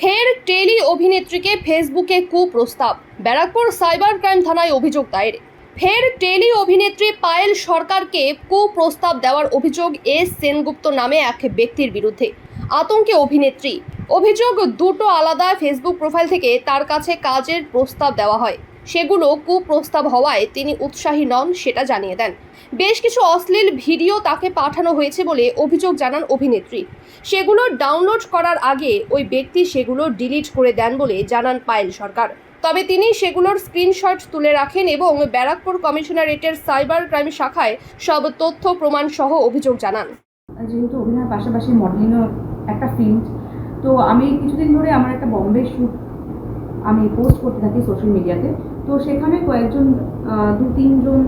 ফের টেলি অভিনেত্রীকে ফেসবুকে কুপ্রস্তাব। Barrackpore cyber crime থানায় অভিযোগ দায়ের। ফের টেলি অভিনেত্রী পায়েল সরকারকে কুপ্রস্তাব দেওয়ার অভিযোগ এস সেনগুপ্ত নামে এক ব্যক্তির বিরুদ্ধে। আতঙ্কে অভিনেত্রী। অভিযোগ দুটো আলাদা ফেসবুক প্রোফাইল থেকে তার কাছে কাজের প্রস্তাব দেওয়া হয়। সেগুলো কুপ্রস্তাব হওয়ায় তিনি উৎসাহী নন, সেটা জানিয়ে দেন। বেশ কিছু অশ্লীল ভিডিও তাকে পাঠানো হয়েছে বলে অভিযোগ জানান অভিনেত্রী। সেগুলো ডাউনলোড করার আগে ওই ব্যক্তি সেগুলো ডিলিট করে দেন বলে জানান পায়েল সরকার। তবে তিনি সেগুলোর স্ক্রিনশট তুলে রাখেন এবং ব্যারাকপুর কমিশনারেটের সাইবার ক্রাইম শাখায় সব তথ্য, প্রমাণ সহ অভিযোগ জানান। যেহেতু অভিনয়ের পাশাপাশি মডেলিংও একটা ফিল্ড তো আমি কিছুদিন ধরে আমার একটা বম্বে শ্যুট আমি পোস্ট করতে থাকি সোশ্যাল মিডিয়াতে তো। সেখানে কয়েকজন দু তিনজন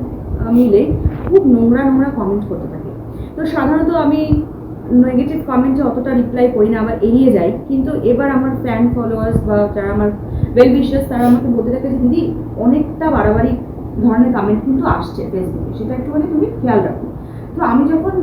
মিলে খুব নোংরা নোংরা কমেন্ট করতে থাকে। তো সাধারণত আমি নেগেটিভ কমেন্টে অতটা রিপ্লাই করি না, আবার এড়িয়ে যাই। কিন্তু এবার আমার ফ্যান ফলোয়ার্স বা যারা আমার ওয়েল উইশার্স তারা আমাকে বলতে থাকে যে, দিদি, অনেকটা বাড়াবাড়ি ধরনের কমেন্ট কিন্তু আসছে ফেসবুকে সেটা একটুখানি তুমি খেয়াল রাখো। তো আমি যখন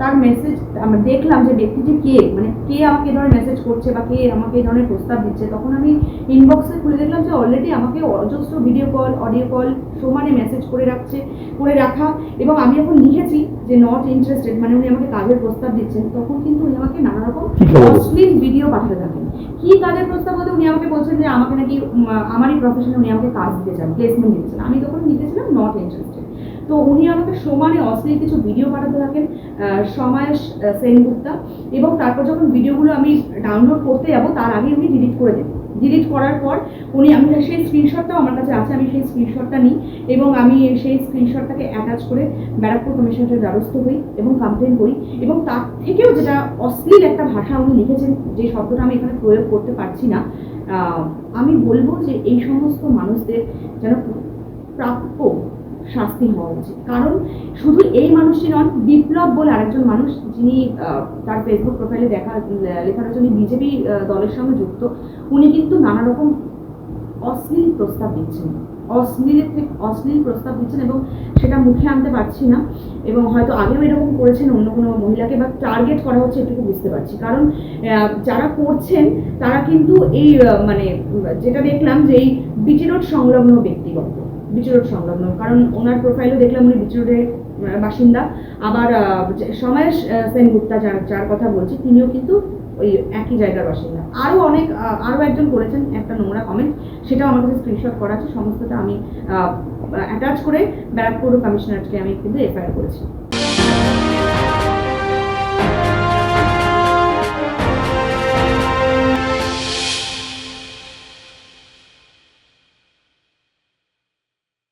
তার মেসেজ আমরা দেখলাম যে ব্যক্তিটি কে? মানে কে আমাকে ধরনের মেসেজ করছে বা কে আমাকে এই ধরনের প্রস্তাব দিচ্ছে? তখন আমি ইনবক্সে খুলে দেখলাম যে অলরেডি আমাকে অজস্র ভিডিও কল অডিও কল সমানে মেসেজ করে রাখছে করে রাখা এবং আমি যখন লিখেছি যে নট ইন্টারেস্টেড মানে উনি আমাকে কাজের প্রস্তাব দিচ্ছেন। তখন কিন্তু উনি আমাকে নানা রকম অশ্লীল ভিডিও পাঠাতে থাকেন। কি কাজের প্রস্তাব বলতে উনি আমাকে বলছেন যে আমাকে নাকি আমারই প্রফেশনে উনি আমাকে কাজ দিতে চান প্লেসমেন্ট দিতে চান। আমি তখন লিখেছিলাম নট ইন্টারেস্টেড তো উনি আমাকে সমানে অশ্লীল কিছু ভিডিও পাঠাতে থাকেন আহ, সেনগুপ্তা এবং তারপর যখন ভিডিওগুলো আমি ডাউনলোড করতে যাব তার আগে উনি ডিলিট করে দেন ডিলিট করার পর উনি আমি সেই স্ক্রিনশটটাও আমার কাছে আছে আমি সেই স্ক্রিনশটটা নিই এবং আমি সেই স্ক্রিনশটটাকে অ্যাটাচ করে ব্যারাকপুর কমিশনের দ্বারস্থ হই এবং কমপ্লেন করি। এবং তার থেকেও যেটা অশ্লীল একটা ভাষা উনি লিখেছেন যে শব্দটা আমি এখানে প্রয়োগ করতে পারছি না আমি বলব যে এই সমস্ত মানুষদের যেন প্রাপ্য শাস্তি হওয়া উচিত কারণ শুধু এই মানুষটি নন, বিপ্লব বলে আরেকজন মানুষ যিনি তার ফেসবুক প্রোফাইলে দেখা লেখা রয়েছে উনি বিজেপি দলের সঙ্গে যুক্ত, উনি কিন্তু নানা রকম অশ্লীল প্রস্তাব দিচ্ছেন। অশ্লীল থেকে অশ্লীল প্রস্তাব দিচ্ছেন এবং সেটা মুখে আনতে পারছি না এবং হয়তো আগেও এরকম করেছেন অন্য কোনো মহিলাকে বা টার্গেট করা হচ্ছে এটুকু বুঝতে পারছি। কারণ যারা করছেন, তারা কিন্তু এই মানে যেটা দেখলাম যে এই বিটি রোড সংলগ্ন ব্যক্তিগত বিটি রোড সংলগ্ন। কারণ ওনার প্রোফাইলও দেখলাম উনি বিচরোডের বাসিন্দা। আবার আহ, যে- সমায়েশ আহ, সেনগুপ্তা যার যার কথা বলছি তিনিও কিন্তু ওই একই জায়গার বাসিন্দা। আরও অনেক আরও একজন করেছেন একটা নোংরা কমেন্ট সেটাও আমার কাছে স্ক্রিনশট করা আছে। সমস্তটা আমি অ্যাটাচ করে ব্যারাকপুর কমিশনারকে আমি কিন্তু এফআইআর করেছি।